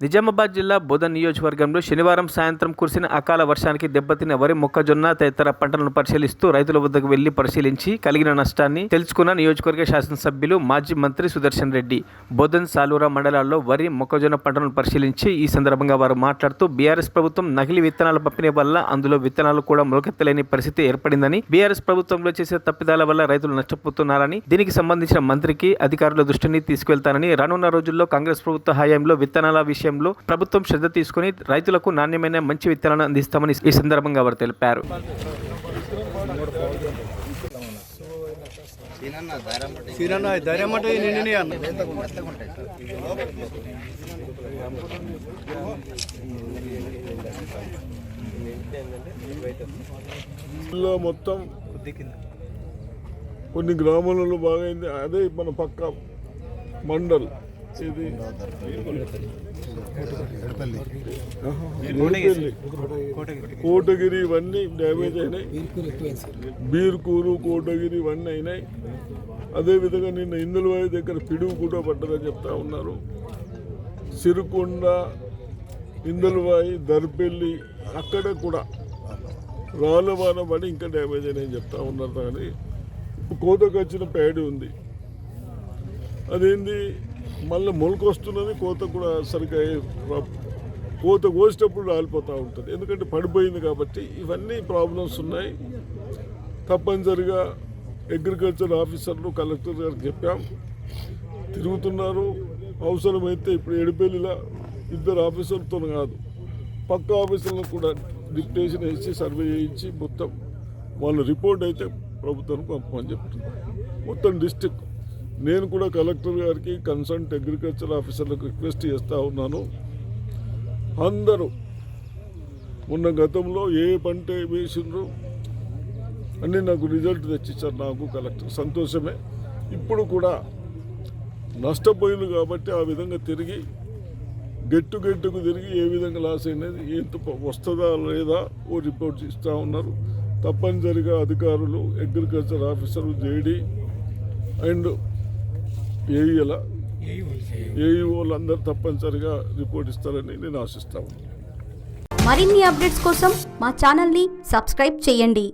నిజామాబాద్ జిల్లా బోధన్ నియోజకవర్గంలో శనివారం సాయంత్రం కురిసిన అకాల వర్షానికి దెబ్బతిన్న వరి మొక్కజొన్న తదితర పంటలను పరిశీలిస్తూ రైతుల వద్దకు వెళ్ళి పరిశీలించి కలిగిన నష్టాన్ని తెలుసుకున్న నియోజకవర్గ శాసనసభ్యులు మాజీ మంత్రి సుదర్శన్ రెడ్డి. బోధన్ సాలూరా మండలాల్లో వరి మొక్కజొన్న పంటలను పరిశీలించి ఈ సందర్భంగా వారు మాట్లాడుతూ బీఆర్ఎస్ ప్రభుత్వం నకిలీ విత్తనాల పంపిణీ వల్ల అందులో విత్తనాలు కూడా మొలకెత్తలేని పరిస్థితి ఏర్పడిందని బీఆర్ఎస్ ప్రభుత్వంలో చేసే తప్పిదాల వల్ల రైతులు నష్టపోతున్నారని దీనికి సంబంధించిన మంత్రికి అధికారుల దృష్టిని తీసుకెళ్తానని రానున్న రోజుల్లో కాంగ్రెస్ ప్రభుత్వ హయాంలో విత్తనాల విషయం విషయంలో ప్రభుత్వం శ్రద్ధ తీసుకుని రైతులకు నాణ్యమైన మంచి విత్తనాలను అందిస్తామని ఈ సందర్భంగా వారు తెలిపారు. మొత్తం కొన్ని గ్రామాలలో బాగైంది. అదే మన పక్క మండల్. ఇది. కోటగిరి. ఇవన్నీ డ్యామేజ్ అయినాయి. బీర్కూరు కోటగిరి ఇవన్నీ అయినాయి. అదేవిధంగా నిన్న ఇందులవాయి దగ్గర పిడుగు కూడా పడ్డదని చెప్తా ఉన్నారు. సిరుకొండ ఇందులవాయి దర్పెల్లి అక్కడ కూడా రాళ్ళ వాన పడి ఇంకా డ్యామేజ్ అయినాయని చెప్తా ఉన్నారు. కానీ కోతకు వచ్చిన ప్యాడ్ ఉంది. అదేంది? మళ్ళీ మొలకొస్తున్నది కోత కూడా సరిగ్గా కోత కోసేటప్పుడు రాలిపోతూ ఉంటుంది. ఎందుకంటే పడిపోయింది కాబట్టి ఇవన్నీ ప్రాబ్లమ్స్ ఉన్నాయి. తప్పనిసరిగా అగ్రికల్చర్ ఆఫీసర్లు కలెక్టర్ గారికి చెప్పాం. తిరుగుతున్నారు. అవసరమైతే ఇప్పుడు ఎడిపెల్లిలా ఇద్దరు ఆఫీసర్లతో కాదు పక్క ఆఫీసర్లకు కూడా డిప్యుటేషన్ వేసి సర్వే చేయించి మొత్తం వాళ్ళ రిపోర్ట్ అయితే ప్రభుత్వానికి పంపమని చెప్తున్నారు. మొత్తం డిస్టిక్ నేను కూడా కలెక్టర్ గారికి కన్సల్ట్ అగ్రికల్చర్ ఆఫీసర్లకు రిక్వెస్ట్ చేస్తూ ఉన్నాను. అందరూ ఉన్న గతంలో ఏ పంట వేసిండ్రు అన్నీ నాకు రిజల్ట్ తెచ్చిచ్చారు నాకు కలెక్టర్. సంతోషమే. ఇప్పుడు కూడా నష్టపోయింది కాబట్టి ఆ విధంగా తిరిగి గెట్టు గెట్టుకు తిరిగి ఏ విధంగా లాస్ అయినది ఎంత వస్తుందా లేదా ఓ రిపోర్ట్ ఇస్తూ ఉన్నారు. తప్పనిసరిగా అధికారులు అగ్రికల్చర్ ఆఫీసర్లు జేడీ అండ్ ఏఈల ఏఈఓలు అందరూ తప్పనిసరిగా రిపోర్ట్ ఇస్తారని నేను ఆశిస్తాను మరిన్ని అప్డేట్స్ కోసం మా ఛానల్ని సబ్స్క్రైబ్ చేయండి.